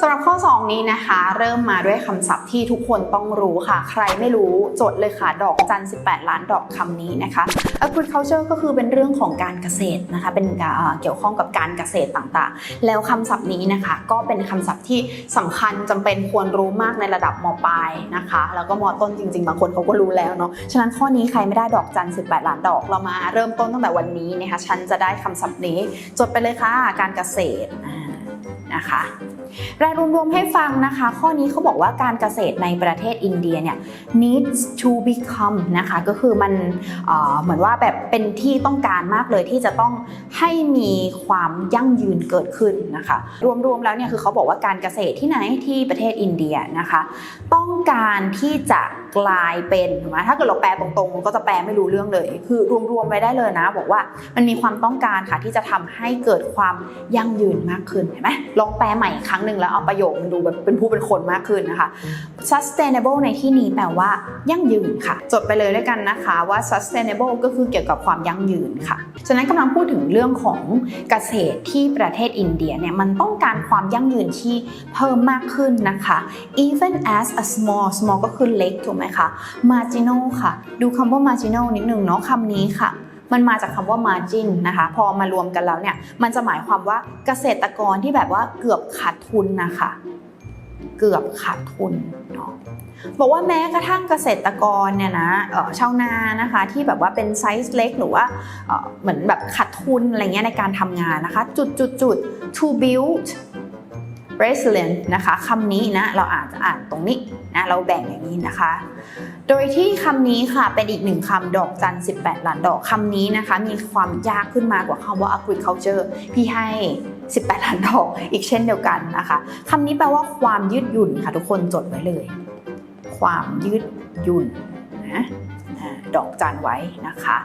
สำหรับข้อ 2 นี้นะคะ เริ่มมาด้วยคำศัพท์ที่ทุกคนต้องรู้ค่ะ ใครไม่รู้จดเลยค่ะ ดอกจัน 18 ล้านดอกคำนี้นะคะ agriculture ก็คือเป็นเรื่องของการเกษตรนะคะ เป็นเอ่อเกี่ยวข้องกับการเกษตรต่างๆ แล้วคำศัพท์นี้นะคะ ก็เป็นคำศัพท์ที่สำคัญจำเป็นควรรู้มากในระดับมปลายนะคะ แล้วก็มต้นจริงๆบางคนเขาก็รู้แล้วเนาะฉะนั้นข้อนี้ใครไม่ได้ดอกจัน 18 ล้านดอกเรามาเริ่มต้นตั้งแต่วันนี้นะคะฉันจะได้คำศัพท์นี้ จดไปเลยค่ะการเกษตรนะคะ รายรวมๆให้ฟังนะคะ ข้อนี้เขาบอกว่าการเกษตรในประเทศอินเดียเนี่ย needs to become นะคะก็คือมันเเหมือนว่าแบบเป็นที่ต้องการมากเลยที่จะต้องให้มีความยั่งยืนเกิดขึ้นนะคะ รวมๆแล้วเนี่ยคือเขาบอกว่าการเกษตรที่ไหนที่ประเทศอินเดียนะคะ ต้องการที่จะกลายเป็นถูกไหมถ้าเกิดเราแปลตรงๆมันก็จะแปลไม่รู้เรื่องเลย คือรวมๆไว้ได้เลยนะ บอกว่ามันมีความต้องการค่ะที่จะทำให้เกิดความยั่งยืนมากขึ้นเห็นไหมลองแปลใหม่อีกครั้งหนึ่งแล้วเอาประโยคมันดูแบบเป็นผู้เป็นคนมากขึ้นนะคะ sustainable ในที่นี้แปลว่า ยั่งยืนค่ะ จดไปเลยด้วยกันนะคะว่า sustainable ก็คือเกี่ยวกับความยั่งยืนค่ะ ฉะนั้นกำลังพูดถึงเรื่องของเกษตรที่ประเทศอินเดียเนี่ยมันต้องการความยั่งยืนที่เพิ่มมากขึ้นนะคะ even as a small small ก็คือเล็กถูกไหมคะ marginal ค่ะ ดูคำว่า marginal นิดหนึ่งเนาะคำนี้ค่ะ มันมาจากคำว่า margin นะคะ พอมารวมกันแล้วเนี่ย มันจะหมายความว่าเกษตรกรที่แบบว่าเกือบขาดทุนนะคะ เกือบขาดทุนเนาะบอกว่าแม้กระทั่งเกษตรกรเนี่ยนะเอ่อชาวนานะคะที่แบบว่าเป็นไซส์เล็กหรือว่าเออเหมือนแบบขาดทุนอะไรเงี้ยในการทำงานนะคะ จุดจุดจุด to build resilient นะคะคำนี้นะเราอาจจะอ่านตรงนี้นะเราแบ่งอย่างนี้นะคะ โดยที่คำนี้ค่ะเป็นอีกหนึ่งคำดอกจัน 18ล้านดอกคำนี้นะคะ มีความยากขึ้นมากว่าคำว่า agriculture พี่ให้ 18ล้านดอกอีกเช่นเดียวกันนะคะคำนี้แปลว่าความยืดหยุ่นค่ะทุกคนจดไว้เลย ความยืดหยุ่นนะดอกจันไว้นะคะ